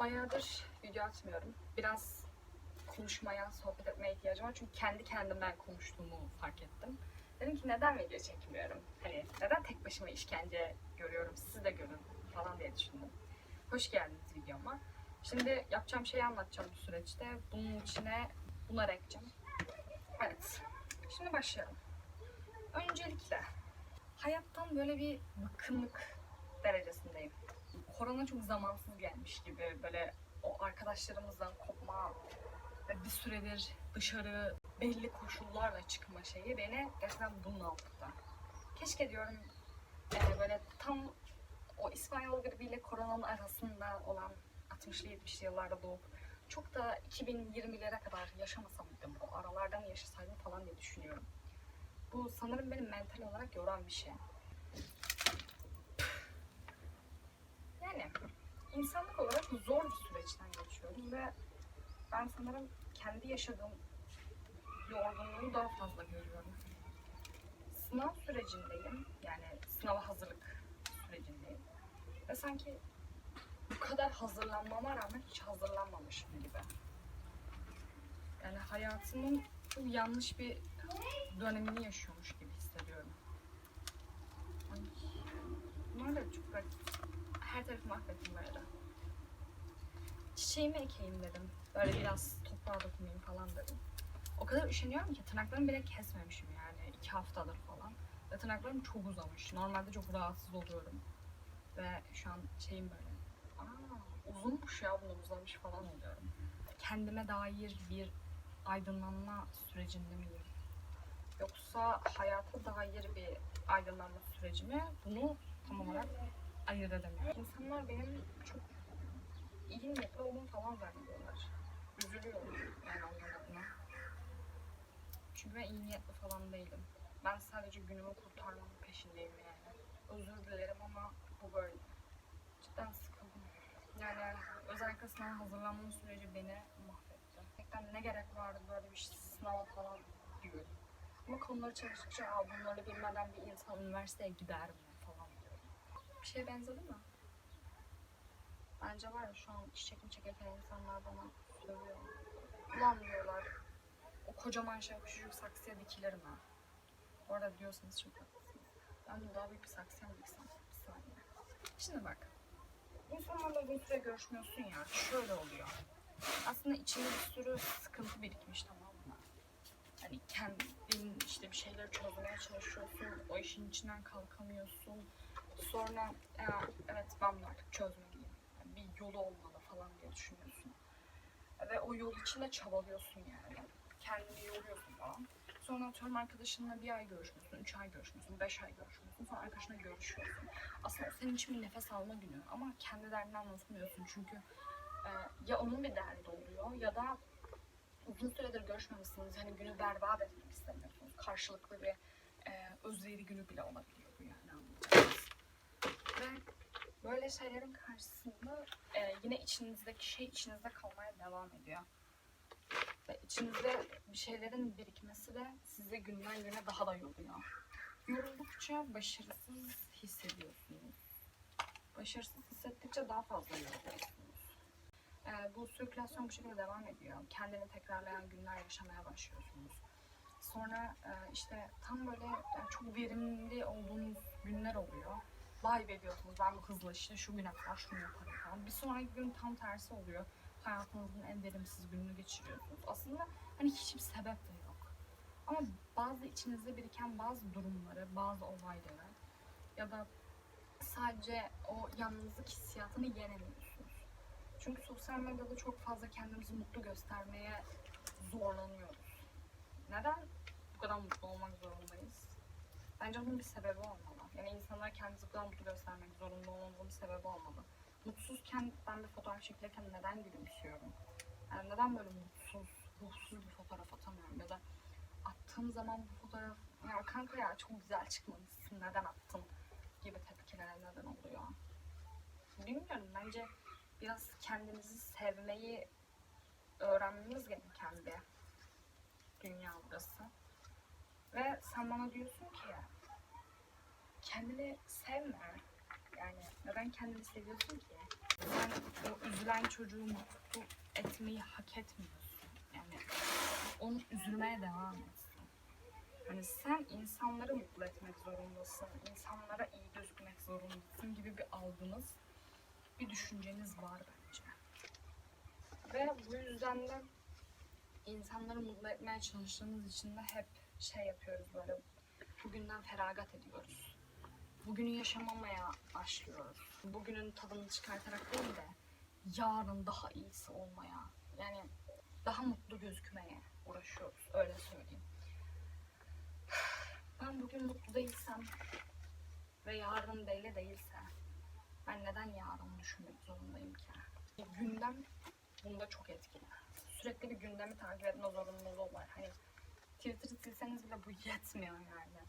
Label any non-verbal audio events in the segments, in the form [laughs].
Bayağıdır video atmıyorum. Biraz konuşmaya, sohbet etmeye ihtiyacım var. Çünkü kendi kendimden konuştuğumu fark ettim. Dedim ki neden video çekmiyorum? Hani neden tek başıma işkence görüyorum, siz de görün falan diye düşündüm. Hoş geldiniz videoma. Şimdi yapacağım şeyi anlatacağım bu süreçte. Bunun içine bunlar ekeceğim. Evet. Şimdi başlayalım. Öncelikle hayattan böyle bir bıkkınlık derecesindeyim. Korona çok zamansız gelmiş gibi böyle o arkadaşlarımızdan kopma ve bir süredir dışarı belli koşullarla çıkma şeyi beni gerçekten bunalttı. Keşke diyorum e, böyle tam o İspanyol gribiyle koronanın arasında olan 60'lı 70'li yıllarda doğup çok da 2020'lere kadar yaşamasam mıydım, o aralardan yaşasaydım falan diye düşünüyorum. Bu sanırım beni mental olarak yoran bir şey. Yani insanlık olarak zor bir süreçten geçiyoruz ve ben sanırım kendi yaşadığım yorgunluğu daha fazla görüyorum. Sınav sürecindeyim. Yani sınava hazırlık sürecindeyim. Ve sanki bu kadar hazırlanmama rağmen hiç hazırlanmamışım gibi. Yani hayatımın çok yanlış bir dönemini yaşıyormuş gibi hissediyorum. Bunlar da çok garip. Her tarafımı mahvettim böyle. Çiçeğimi ekeyim dedim. Böyle biraz toprağa dokunayım falan dedim. O kadar üşeniyorum ki tırnaklarımı bile kesmemişim yani iki haftadır falan. Ve tırnaklarım çok uzamış. Normalde çok rahatsız oluyorum. Ve şu an şeyim böyle. Aa, uzunmuş ya bunun uzamış falan oluyorum. Kendime dair bir aydınlanma sürecinde miyim? Yoksa hayata dair bir aydınlanma süreci mi? Bunu tam olarak ayırt. İnsanlar benim çok iyi niyetli olduğumu falan zannediyorlar. Üzülüyorum yani adına. Çünkü ben iyi niyetli falan değilim. Ben sadece günümü kurtarmanın peşindeyim yani. Özür dilerim ama bu böyle. Cidden sıkıldım. Yani özellikle sınava hazırlanma süreci beni mahvetti. Gerçekten ne gerek vardı böyle bir sınava falan diyorum. Ama konuları çalıştıkça bunları bilmeden bir insan üniversiteye gider mi. Bir şeye benzedi mi? Bence var ya şu an çiçekimi çekerken insanlar bana söylüyor. Ulan diyorlar o kocaman şey küçücük saksıya dikilir mi? Bu arada diyorsanız çok haklısınız. Ben de daha büyük bir saksıya mı diksem? Bir saniye. Şimdi bak. İnsanlarla uzun süre görüşmüyorsun ya. Şöyle oluyor. Aslında içinde bir sürü sıkıntı birikmiş tamam mı? Hani kendin işte bir şeyleri çözmeye çalışıyorsun. O işin içinden kalkamıyorsun. Sonra ya, evet ben bunu artık çözmeliyim. Yani bir yolu olmalı falan diye düşünüyorsun. Ve o yol içinde çabalıyorsun yani. Kendini yoruyorsun falan. Sonra atıyorum arkadaşınla bir ay görüşmüyorsun, üç ay görüşmüyorsun, beş ay görüşmüyorsun. Sonra arkadaşınla görüşüyorsun. Aslında senin için bir nefes alma günü. Ama kendi derdini anlatamıyorsun. Çünkü e, ya onun bir derdi oluyor ya da uzun süredir görüşmemişsiniz. Hani günü berbat etmek istemiyorsunuz. Karşılıklı bir e, özveri günü bile anlayacağınız. Ve böyle şeylerin karşısında e, yine içinizdeki şey içinizde kalmaya devam ediyor. Ve içinizde bir şeylerin birikmesi de sizi günden güne daha da yoruyor. Yoruldukça başarısız hissediyorsunuz. Başarısız hissettikçe daha fazla yoruluyorsunuz. Ee, bu sirkülasyon bu şekilde devam ediyor. Kendini tekrarlayan günler yaşamaya başlıyorsunuz. Sonra e, işte tam böyle yani çok verimli olduğunuz günler oluyor. Vay be diyorsunuz ben bu hızla işte şu güne kadar şunu yaparım falan. Bir sonraki gün tam tersi oluyor. Hayatınızın en verimsiz gününü geçiriyorsunuz. Aslında hani hiçbir sebep de yok. Ama bazı içinizde biriken bazı durumları, bazı olayları ya da sadece o yalnızlık hissiyatını yenemiyorsunuz. Çünkü sosyal medyada çok fazla kendimizi mutlu göstermeye zorlanıyoruz. Neden bu kadar mutlu olmak zorundayız? Bence bunun bir sebebi olmalı. Yani insanlar kendimizi bu kadar mutlu göstermek zorunda olmanın bir sebebi olmalı. Mutsuzken ben bir fotoğraf çekilirken neden gülümsüyorum? Yani neden böyle mutsuz, ruhsuz bir fotoğraf atamıyorum? Ya da attığım zaman bu fotoğraf ya kanka ya çok güzel çıkmamışsın neden attın gibi tepkilere neden oluyor. Bilmiyorum bence biraz kendimizi sevmeyi öğrenmemiz gereken bir dünya burası. Ve sen bana diyorsun ki kendini sevme. Yani neden kendini seviyorsun ki? Sen o üzülen çocuğu mutlu etmeyi hak etmiyorsun. Yani onu üzülmeye devam etsin. Hani sen insanları mutlu etmek zorundasın. insanlara iyi gözükmek zorundasın gibi bir algınız, bir düşünceniz var bence. Ve bu yüzden de insanları mutlu etmeye çalıştığımız için de hep şey yapıyoruz böyle bugünden feragat ediyoruz. Bugünü yaşamamaya başlıyoruz. Bugünün tadını çıkartarak değil de yarın daha iyisi olmaya yani daha mutlu gözükmeye uğraşıyoruz öyle söyleyeyim. Ben bugün mutlu değilsem ve yarın belli değilse ben neden yarın düşünmek zorundayım ki? Gündem bunda çok etkili. Sürekli bir gündemi takip etme zorunluluğu var. Hani Twitter'ı silseniz bile bu yetmiyor yani.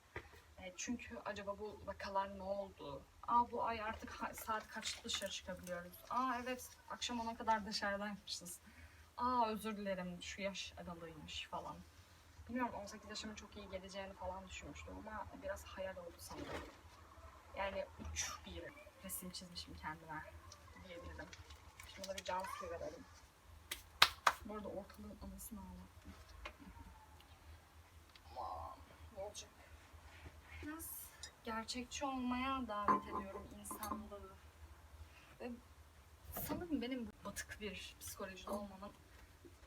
E, çünkü acaba bu vakalar ne oldu? Aa bu ay artık saat kaçta dışarı çıkabiliyoruz? Aa evet akşam ona kadar dışarıdaymışız. Aa özür dilerim şu yaş aralığıymış falan. Bilmiyorum 18 yaşımın çok iyi geleceğini falan düşünmüştüm ama biraz hayal oldu sanırım. Yani uç bir resim çizmişim kendime diyebilirim. Şimdi bir can suyu verelim. Bu arada ortalığın anasını ağlattım. Olacak? Biraz gerçekçi olmaya davet ediyorum insanlığı. Ve sanırım benim batık bir psikolojide olmanın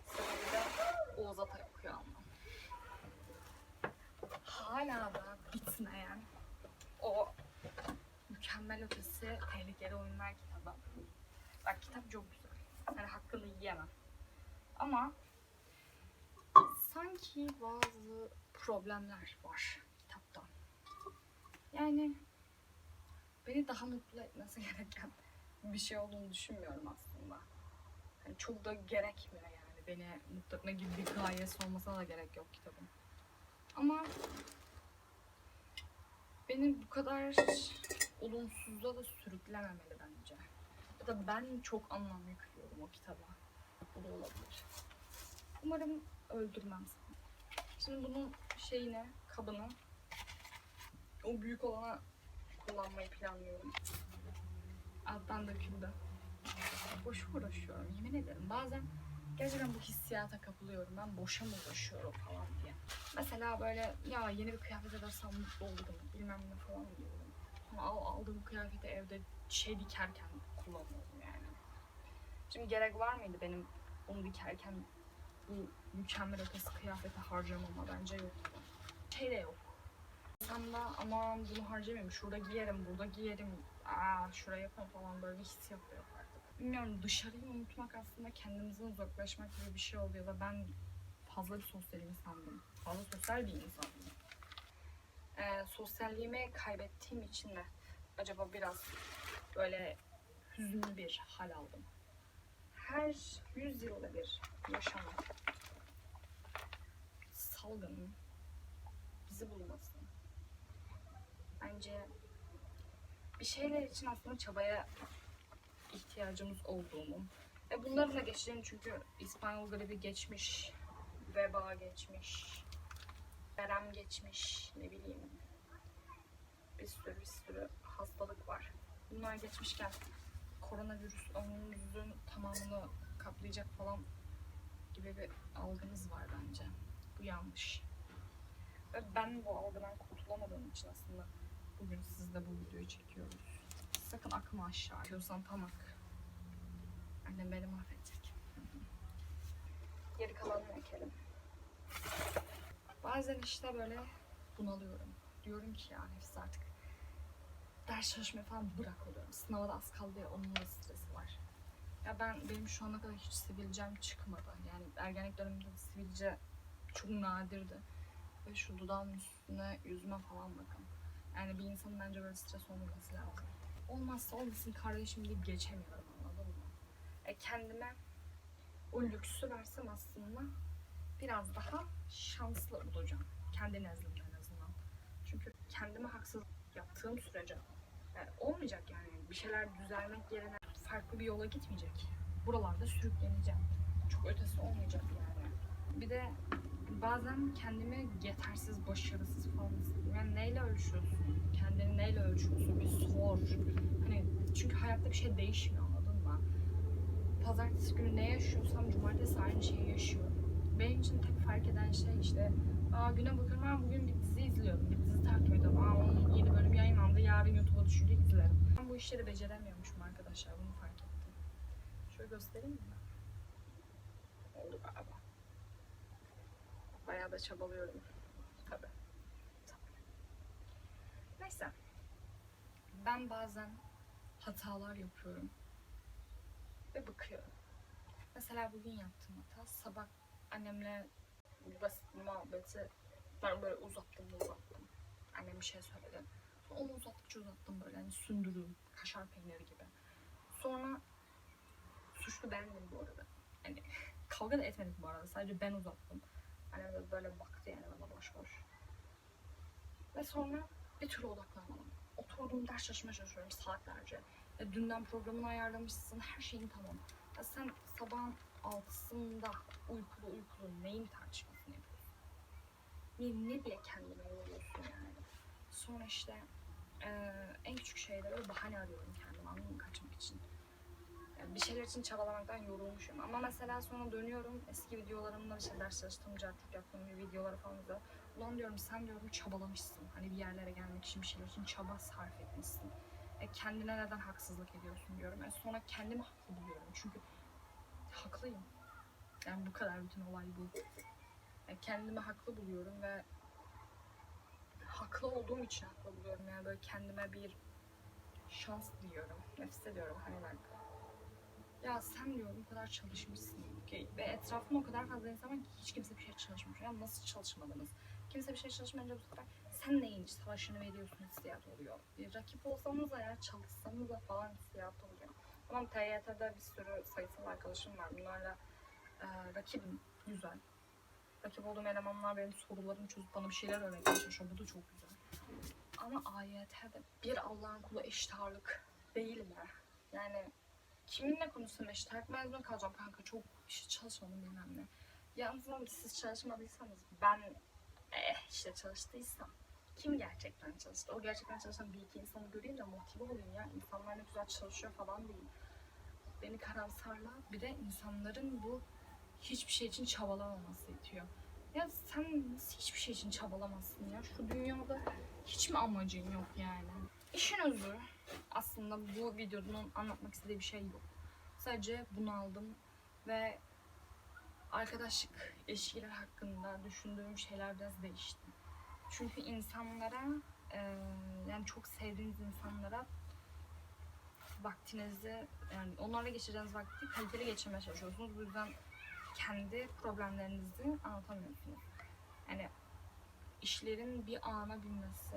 sebebi de Oğuz Atay okuyor olmam. Hala da bitmeyen o mükemmel ötesi tehlikeli oyunlar kitabı. Bak kitap çok güzel. Yani hakkını yiyemem. Ama sanki bazı problemler var kitapta. Yani beni daha mutlu etmesi [laughs] gereken bir şey olduğunu düşünmüyorum aslında. Yani çok da gerekmiyor yani. Beni mutlu etme gibi bir gayesi olmasına da gerek yok kitabın. Ama beni bu kadar olumsuzluğa da sürüklememeli bence. Ya da ben çok anlam yüklüyorum o kitaba. Bu da olabilir. Umarım öldürmem seni. Şimdi bunun şeyini, kabını o büyük olana kullanmayı planlıyorum. Alttan döküldü. Boş uğraşıyorum yemin ederim. Bazen gerçekten bu hissiyata kapılıyorum. Ben boşa mı uğraşıyorum falan diye. Mesela böyle ya yeni bir kıyafet edersem mutlu olurum bilmem ne falan diyorum. Ama al, aldığım kıyafeti evde şey dikerken kullanıyorum yani. Şimdi gerek var mıydı benim onu dikerken bu mükemmel ötesi kıyafeti harcamama bence yoktu. Şey de yok. İnsanda aman bunu harcamayayım, şurada giyerim, burada giyerim, aa şuraya yaparım falan böyle bir hissiyat da yok artık. Bilmiyorum dışarıyı unutmak aslında kendimizden uzaklaşmak gibi bir şey oluyor da ben fazla bir sosyal insandım. Fazla sosyal bir insandım. Ee, sosyalliğimi kaybettiğim için de acaba biraz böyle hüzünlü bir hal aldım. Her yüz yılda bir yaşanan salgının bizi bulması. Bence bir şeyler için aslında çabaya ihtiyacımız olduğunu ve bunların da geçeceğini çünkü İspanyol gribi geçmiş, veba geçmiş, verem geçmiş, ne bileyim bir sürü bir sürü hastalık var. Bunlar geçmişken koronavirüs ömrümüzün tamamını kaplayacak falan gibi bir algınız var bence. Bu yanlış. Ve ben bu algıdan kurtulamadığım için aslında bugün sizle bu videoyu çekiyoruz. Sakın akma aşağı. Atıyorsan tam ak. Annem beni mahvedecek. Geri kalanını ekelim. Bazen işte böyle bunalıyorum. Diyorum ki ya nefis artık ders çalışmayı falan bırak oluyorum. Sınava da az kaldı ya onun da stresi var. Ya ben benim şu ana kadar hiç sivilcem çıkmadı. Yani ergenlik döneminde de sivilce çok nadirdi. Ve şu dudağımın üstüne yüzüme falan bakın. Yani bir insanın bence böyle stres olmaması lazım. Olmazsa olmasın kardeşim deyip geçemiyorum anladın mı? E kendime o lüksü versem aslında biraz daha şanslı olacağım. Kendi nezdimde en azından. Çünkü kendime haksız yaptığım sürece yani olmayacak yani. Bir şeyler düzelmek yerine farklı bir yola gitmeyecek. Buralarda sürükleneceğim. Çok ötesi olmayacak yani. Bir de bazen kendimi yetersiz, başarısız falan hissediyorum. Yani neyle ölçüyorsun? Kendini neyle ölçüyorsun bir sor. Hani çünkü hayatta bir şey değişmiyor anladın mı? Pazartesi günü ne yaşıyorsam cumartesi aynı şeyi yaşıyorum. Benim için tek fark eden şey işte Aa güne bakıyorum ha bugün bir dizi izliyorum. Bir dizi takip ediyorum. Aa onun yeni bölüm yayınlandı. Yarın YouTube'a düşecek izlerim. Ben bu işleri beceremiyormuşum arkadaşlar. Bunu fark ettim. Şöyle göstereyim mi? Oldu galiba. Bayağı da çabalıyorum. Tabii. Neyse. Ben bazen hatalar yapıyorum. Ve bıkıyorum. Mesela bugün yaptığım hata sabah annemle basit muhabbeti ben böyle uzattım uzattım. Annem bir şey söyledi. Onu uzattıkça uzattım böyle hani sündürüm, kaşar peyniri gibi. Sonra suçlu bendim bu arada. Hani [laughs] kavga da etmedik bu arada. Sadece ben uzattım. De böyle baktı yani bana boş boş. Ve sonra bir türlü odaklanamadım. Oturdum ders çalışmaya çalışıyorum saatlerce. E, dünden programını ayarlamışsın, her şeyin tamam. Ya sen sabahın altısında uykulu uykulu neyin tartışmasını yapıyorsun? Ne, ne bile kendine yoruyorsun yani. Sonra işte e, en küçük şeylere bahane arıyorum kendime anladın mı kaçmak için. Yani bir şeyler için çabalamaktan yorulmuşum. Ama mesela sonra dönüyorum eski videolarımda işte ders çalıştığım, cartçuk yaptığım bir videoları falan izliyorum. Ulan diyorum sen diyorum çabalamışsın. Hani bir yerlere gelmek için bir şeyler için çaba sarf etmişsin. E, kendine neden haksızlık ediyorsun diyorum. E, sonra kendimi haklı buluyorum. Çünkü haklıyım. Yani bu kadar bütün olay bu. E, kendimi haklı buluyorum ve haklı olduğum için haklı buluyorum. Yani böyle kendime bir şans diliyorum. Nefes ediyorum hani ben. Ya sen diyorum bu kadar çalışmışsın. Okey. Ve etrafımda o kadar fazla insan var ki hiç kimse bir şey çalışmamış. Ya nasıl çalışmadınız? Kimse bir şey çalışmayınca bu sefer sen neyin savaşını veriyorsun hissiyat oluyor. Bir rakip olsanız da ya çalışsanız da falan hissiyat oluyor. Tamam TYT'de bir sürü sayısal arkadaşım var. Bunlarla e, rakibim. Güzel. Rakip olduğum elemanlar benim sorularımı çözüp bana bir şeyler öğretmeye çalışıyor. Bu da çok güzel. Ama AYT'de bir Allah'ın kulu eşit ağırlık değil mi? Yani kiminle konuşsam eşit ağırlık mezun kalacağım kanka. Çok işte çalışmadım bilmem ne. Yalnız ama siz çalışmadıysanız ben eh işte çalıştıysam kim gerçekten çalıştı? O gerçekten çalışan bir iki insanı göreyim de motive olayım ya. İnsanlar ne güzel çalışıyor falan değil. Beni karamsarla bir de insanların bu hiçbir şey için çabalamaması itiyor. Ya sen nasıl hiçbir şey için çabalamazsın ya? Şu dünyada hiç mi amacın yok yani? İşin özü aslında bu videonun anlatmak istediği bir şey yok. Sadece bunu aldım ve arkadaşlık ilişkiler hakkında düşündüğüm şeyler biraz değişti. Çünkü insanlara e, yani çok sevdiğiniz insanlara vaktinizi yani onlarla geçireceğiniz vakti kaliteli geçirmeye çalışıyorsunuz. Bu yüzden kendi problemlerinizi anlatamıyorsunuz. Yani işlerin bir ana binmesi,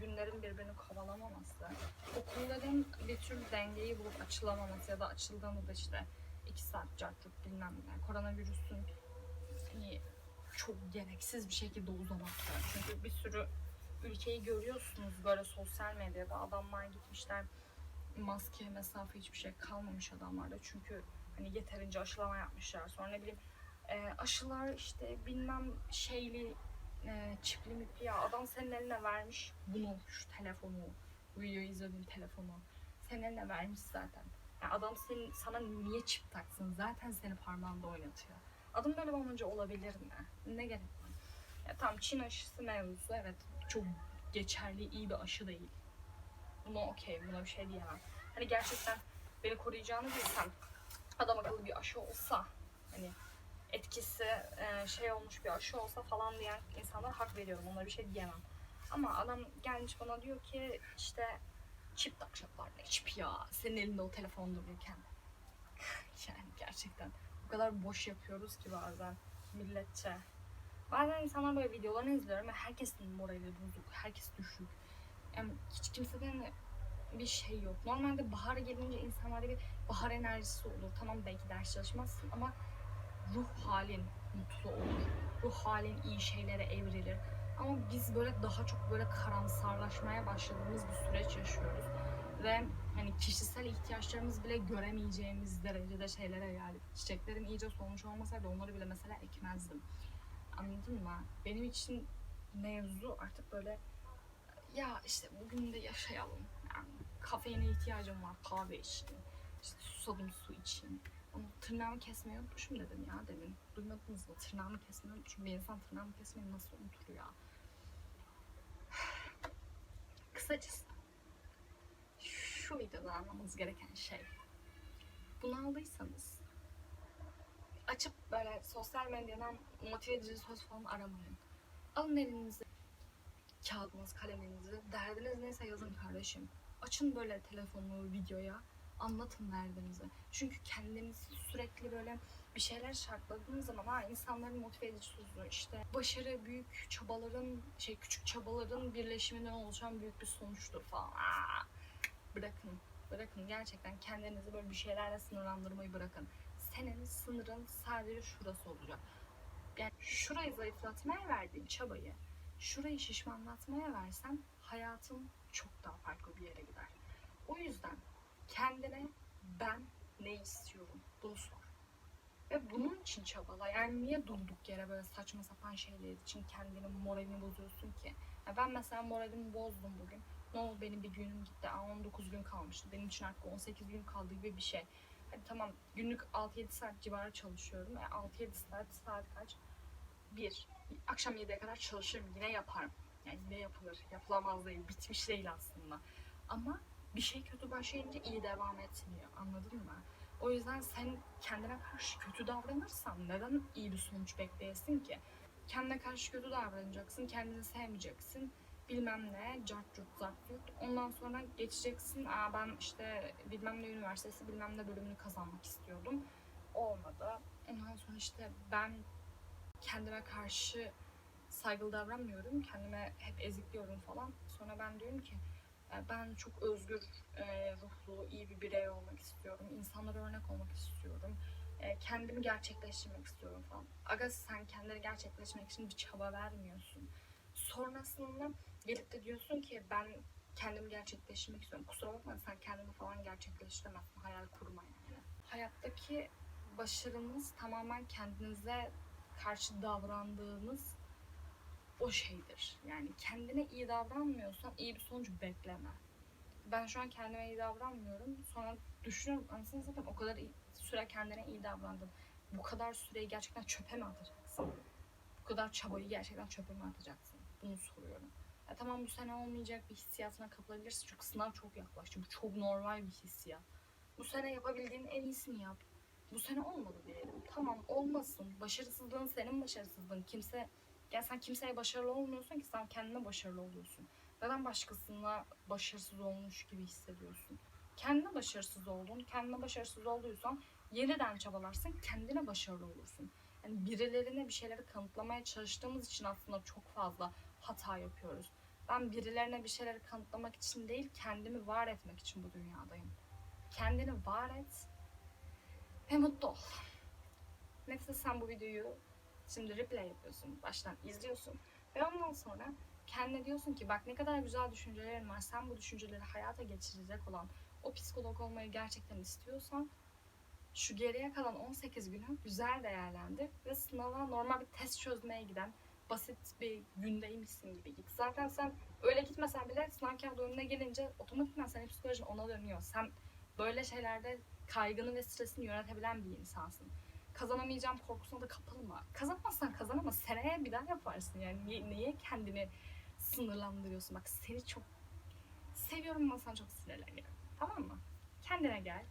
günlerin birbirini kovalamaması, okulların bir tür dengeyi bulup açılamaması ya da açıldığında da işte iki saat cartçuk bilmem ne, koronavirüsün hani çok gereksiz bir şekilde uzaması. Çünkü bir sürü ülkeyi görüyorsunuz böyle sosyal medyada adamlar gitmişler maske, mesafe hiçbir şey kalmamış adamlarda. Çünkü hani yeterince aşılama yapmışlar. Sonra ne bileyim e, aşılar işte bilmem şeyli e, çipli mipli ya adam senin eline vermiş bunu şu telefonu bu videoyu izlediğin telefonu senin eline vermiş zaten. Yani adam senin, sana niye çip taksın zaten seni parmağında oynatıyor. Adam böyle amacı olabilir mi? Ne gerek var? Ya tamam Çin aşısı mevzusu evet çok geçerli iyi bir aşı değil. Buna okey buna bir şey diyemem. Hani gerçekten beni koruyacağını bilsem adam akıllı bir aşı olsa hani etkisi e, şey olmuş bir aşı olsa falan diyen insanlara hak veriyorum. Onlara bir şey diyemem. Ama adam gelmiş bana diyor ki işte çip takacaklar ne çip ya senin elinde o telefon dururken. [laughs] yani gerçekten bu kadar boş yapıyoruz ki bazen milletçe. Bazen insanlar böyle videolarını izliyorum ve herkesin morali bozuk, herkes düşük. Yani hiç kimseden bir şey yok. Normalde bahar gelince insanlarda bir bahar enerjisi olur. Tamam belki ders çalışmazsın ama ruh halin mutlu olur. Ruh halin iyi şeylere evrilir. Ama biz böyle daha çok böyle karamsarlaşmaya başladığımız bir süreç yaşıyoruz. Ve hani kişisel ihtiyaçlarımız bile göremeyeceğimiz derecede şeylere geldik. Çiçeklerim iyice solmuş olmasaydı onları bile mesela ekmezdim. Anladın mı? Benim için mevzu artık böyle ya işte bugün de yaşayalım. Kafeine ihtiyacım var kahve için. İşte susadım su için. Ama tırnağımı kesmeyi unutmuşum dedim ya demin. Duymadınız mı? Tırnağımı kesmeyi unutmuşum. Bir insan tırnağımı kesmeyi nasıl unutur ya? [sighs] Kısacası şu videoda anlamanız gereken şey. Bunu aldıysanız açıp böyle sosyal medyadan motive edici söz falan aramayın. Alın elinize kağıdınız, kaleminizi, derdiniz neyse yazın kardeşim. Açın böyle telefonu, videoya, anlatın derdinizi. Çünkü kendinizi sürekli böyle bir şeyler şartladığınız zaman ha insanların motive edici sözü işte başarı büyük çabaların şey küçük çabaların birleşiminden oluşan büyük bir sonuçtur falan. Aa, bırakın. Bırakın gerçekten kendinizi böyle bir şeylerle sınırlandırmayı bırakın. Senin sınırın sadece şurası olacak. Yani şurayı zayıflatmaya verdiğin çabayı şurayı şişmanlatmaya versen hayatın çok daha farklı bir yere gider. O yüzden kendine ben ne istiyorum bunu sor. Ve bunun için çabala. Yani niye durduk yere böyle saçma sapan şeyler için kendini moralini bozuyorsun ki? Ya ben mesela moralimi bozdum bugün. Ne oldu benim bir günüm gitti. Aa, 19 gün kalmıştı. Benim için artık 18 gün kaldı gibi bir şey. Hadi tamam günlük 6-7 saat civarı çalışıyorum. E, 6-7 saat saat kaç? Bir. Akşam 7'ye kadar çalışırım. Yine yaparım. Yani yine yapılır. Yapılamaz değil. Bitmiş değil aslında. Ama bir şey kötü başlayınca iyi devam etmiyor. Anladın mı? O yüzden sen kendine karşı kötü davranırsan neden iyi bir sonuç bekleyesin ki? Kendine karşı kötü davranacaksın, kendini sevmeyeceksin. Bilmem ne, cart curt zart curt. Ondan sonra geçeceksin. Aa ben işte bilmem ne üniversitesi, bilmem ne bölümünü kazanmak istiyordum. Olmadı. Ondan sonra işte ben kendime karşı saygılı davranmıyorum. Kendime hep ezikliyorum falan. Sonra ben diyorum ki ben çok özgür e, ruhlu, iyi bir birey olmak istiyorum. İnsanlara örnek olmak istiyorum. E, kendimi gerçekleştirmek istiyorum falan. Aga sen kendini gerçekleştirmek için bir çaba vermiyorsun. Sonrasında gelip de diyorsun ki ben kendimi gerçekleştirmek istiyorum. Kusura bakma sen kendini falan gerçekleştiremezsin. Hayal kurma yani. Hayattaki başarınız tamamen kendinize karşı davrandığınız o şeydir. Yani kendine iyi davranmıyorsan iyi bir sonuç bekleme. Ben şu an kendime iyi davranmıyorum. Sonra düşünüyorum anasını satayım o kadar iyi, süre kendine iyi davrandın. Bu kadar süreyi gerçekten çöpe mi atacaksın? Bu kadar çabayı gerçekten çöpe mi atacaksın? Bunu soruyorum. Ya tamam bu sene olmayacak bir hissiyatına kapılabilirsin. Çünkü sınav çok yaklaştı. Bu çok normal bir hissiyat. Bu sene yapabildiğin en iyisini yap. Bu sene olmadı diyelim. Tamam olmasın. Başarısızlığın senin başarısızlığın. Kimse ya sen kimseye başarılı olmuyorsun ki sen kendine başarılı oluyorsun. Neden başkasına başarısız olmuş gibi hissediyorsun? Kendine başarısız oldun. Kendine başarısız olduysan yeniden çabalarsın. Kendine başarılı olursun. Yani birilerine bir şeyleri kanıtlamaya çalıştığımız için aslında çok fazla hata yapıyoruz. Ben birilerine bir şeyleri kanıtlamak için değil, kendimi var etmek için bu dünyadayım. Kendini var et ve mutlu ol. Neyse sen bu videoyu Şimdi replay yapıyorsun, baştan izliyorsun. Ve ondan sonra kendine diyorsun ki bak ne kadar güzel düşüncelerin var. Sen bu düşünceleri hayata geçirecek olan o psikolog olmayı gerçekten istiyorsan şu geriye kalan 18 günü güzel değerlendir ve sınava normal bir test çözmeye giden basit bir gündeymişsin gibi git. Zaten sen öyle gitmesen bile sınav kağıdı önüne gelince otomatikman senin psikolojin ona dönüyor. Sen böyle şeylerde kaygını ve stresini yönetebilen bir insansın kazanamayacağım korkusuna da kapılma. Kazanmazsan kazanama seneye bir daha yaparsın yani niye, niye kendini sınırlandırıyorsun? Bak seni çok seviyorum ama sana çok sinirleniyorum. Tamam mı? Kendine gel.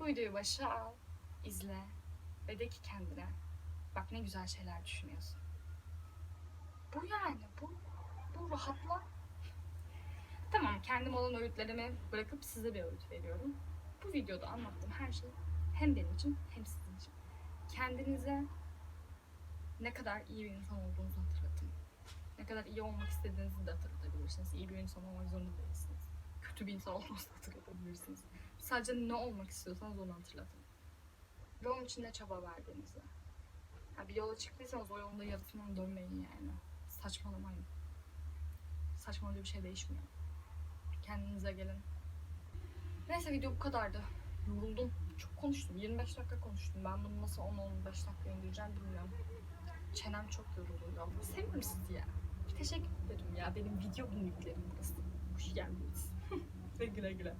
Bu videoyu başa al, izle ve de ki kendine bak ne güzel şeyler düşünüyorsun. Bu yani bu bu rahatla. Tamam kendim olan öğütlerimi bırakıp size bir öğüt veriyorum. Bu videoda anlattığım her şey hem benim için hem sizin için kendinize ne kadar iyi bir insan olduğunuzu hatırlatın. Ne kadar iyi olmak istediğinizi de hatırlatabilirsiniz. İyi bir insan olmak zorunda değilsiniz. Kötü bir insan olmanızı hatırlatabilirsiniz. Sadece ne olmak istiyorsanız onu hatırlatın. Ve onun için ne çaba verdiğinizi. Yani bir yola çıktıysanız o yolunda yarısından dönmeyin yani. Saçmalamayın. Saçmalınca bir şey değişmiyor. Kendinize gelin. Neyse video bu kadardı. Yoruldum. Çok konuştum. 25 dakika konuştum. Ben bunu nasıl 10-15 dakika indireceğim bilmiyorum. Çenem çok yoruluyor. Seviyorum sizi ya. Teşekkür ederim ya. Benim video günlüklerim burası. Hoş geldiniz. [laughs] Güle güle.